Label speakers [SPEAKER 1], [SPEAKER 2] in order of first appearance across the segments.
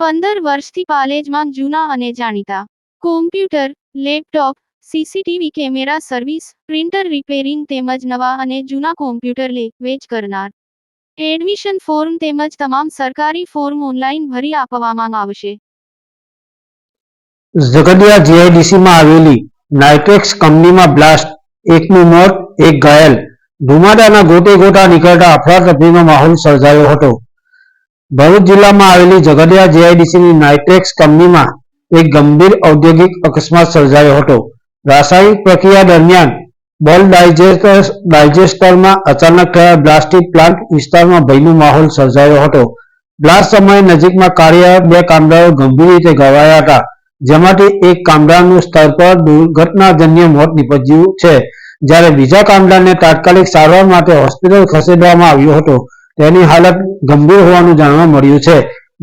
[SPEAKER 1] પંદર વર્ષથી પાલેજમાં જૂના અને જાણીતા. Computer laptop CCTV camera service printer repairing તેમજ નવા અને જૂના કોમ્પ્યુટર લે, વેચ કરનાર. એડમિશન ફોર્મ તેમજ તમામ સરકારી ફોર્મ ઓનલાઈન ભરી આપવામાં આવશે.
[SPEAKER 2] ઝઘડિયા જીઆઈડીસીમાં આવેલી નાઇટ્રેક્સ કંપનીમાં બ્લાસ્ટ એકનું મોત, એક ઘાયલ. ધુમાડાના ગોટે ગોટા નીકળતા અફરાતફરીનો માહોલ સર્જાયો હતો. ભરૂચ જિલ્લામાં આવેલી ઝઘડિયા જીઆઈડીસીની નાઇટ્રેક્સ કંપનીમાં એક ગંભીર ઔદ્યોગિક અકસ્માત સર્જાયો હતો. રાસાયણિક પ્રક્રિયા દરમિયાન બોલ ડાયજેસ્ટર ડાયજેસ્ટરમાં અચાનક થયા બ્લાસ્ટિક પ્લાન્ટ વિસ્તારમાં ભયનો માહોલ સર્જાયો હતો. બ્લાસ્ટ સમયે નજીકમાં કાર્યરત બે કામદારો ગંભીર રીતે ઘવાયા હતા, જેમાંથી એક કામદારનું સ્થળ પર દુર્ઘટનાજન્ય મોત નીપજ્યું છે. જ્યારે બીજા કામદારને તાત્કાલિક સારવાર માટે હોસ્પિટલ ખસેડવામાં આવ્યો હતો. તેની હાલત ગંભીર હોવાનું જાણવા મળ્યું છે.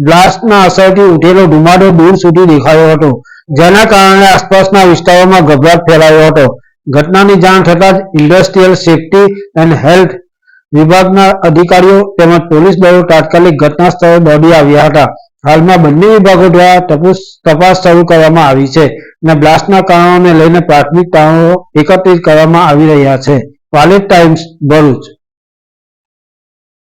[SPEAKER 2] બ્લાસ્ટના અસરથી ઉઠેલો ધુમાડો દૂર સુધી દેખાયો હતો, જેના કારણે આસપાસના વિસ્તારોમાં ગભરાટ ફેલાયો હતો. ઘટનાની જાણ થતાં જ ઇન્ડસ્ટ્રીયલ સેફટી એન્ડ હેલ્થ વિભાગના અધિકારીઓ તેમજ પોલીસ દળો તાત્કાલિક ઘટના સ્થળે દોડી આવ્યા હતા. હાલમાં બંને વિભાગો દ્વારા તપુસ શરૂ કરવામાં આવી છે અને બ્લાસ્ટના કારણોને લઈને પ્રાથમિક તારણો એકત્રિત કરવામાં આવી રહ્યા છે. પાલેટ ટાઈમ્સ, ભરૂચ.